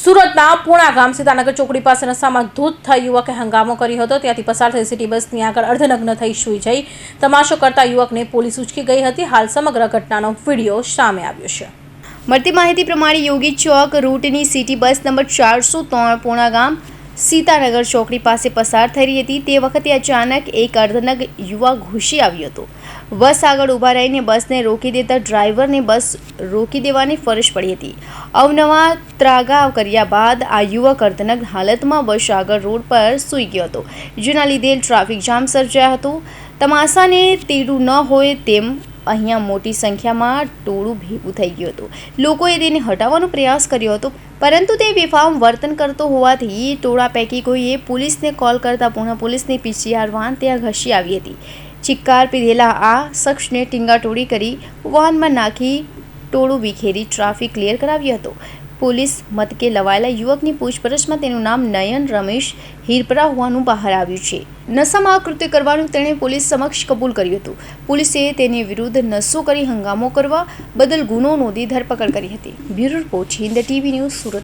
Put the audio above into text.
સુરતના પૂણા ગામ સીતાનગર ચોકડી પાસે રસ્તામાં ધૂત થઈ યુવકે હંગામો કર્યો હતો. ત્યાંથી પસાર થઈ સિટી બસની આગળ અર્ધનગ્ન થઈ સૂઈ જઈ. તમાશો કરતા યુવકને પોલીસ ઉચકી ગઈ હતી. હાલ સમગ્ર ઘટનાનો વીડિયો સામે આવ્યો છે. મળતી માહિતી પ્રમાણે યોગી ચોક રૂટની સિટી બસ નંબર ચારસો ત્રણ, પૂણા ગામ સીતાનગર ચોકડી પાસે પસાર થઈ રહી હતી. તે વખતે અચાનક એક અર્ધનગ યુવા ઘૂસી આવ્યો હતો. બસ આગળ ઊભા રહીને બસને રોકી દેતા ડ્રાઈવરને બસ રોકી દેવાની ફરજ પડી હતી. અવનવા ત્રાગા કર્યા બાદ આ યુવક અર્ધનગ હાલતમાં બસ આગળ રોડ પર સૂઈ ગયો હતો, જેના લીધે ટ્રાફિક જામ સર્જાયો હતો. તમાશાને તેડું ન હોય તેમ અહીંયા મોટી સંખ્યામાં ટોળું ભેગું થઈ ગયું હતું. લોકોએ તેને હટાવવાનો પ્રયાસ કર્યો હતો, પરંતુ તે બેફામ વર્તન કરતો હોવાથી ટોળા પૈકી કોઈએ પોલીસને કોલ કરતા પુનઃ પોલીસની પીસીઆર વાન ત્યાં ઘસી આવી હતી. ચિક્કાર પીધેલા આ શખ્સને ટીંગાટોળી કરી વાનમાં નાખી ટોળું વિખેરી ટ્રાફિક ક્લિયર કરાવ્યો હતો. પોલીસ મતકે લવાયેલા યુવકની પૂછપરછમાં તેનું નામ નયન રમેશ હિરપરા હોવાનું બહાર આવ્યું છે. નશામાં આ કૃત્ય કરવાનું તેણે પોલીસ સમક્ષ કબૂલ કર્યું હતું. પોલીસે તેની વિરુદ્ધ નશો કરી હંગામો કરવા બદલ ગુનો નોંધી ધરપકડ કરી હતી. Bureau report Hind TV news Surat.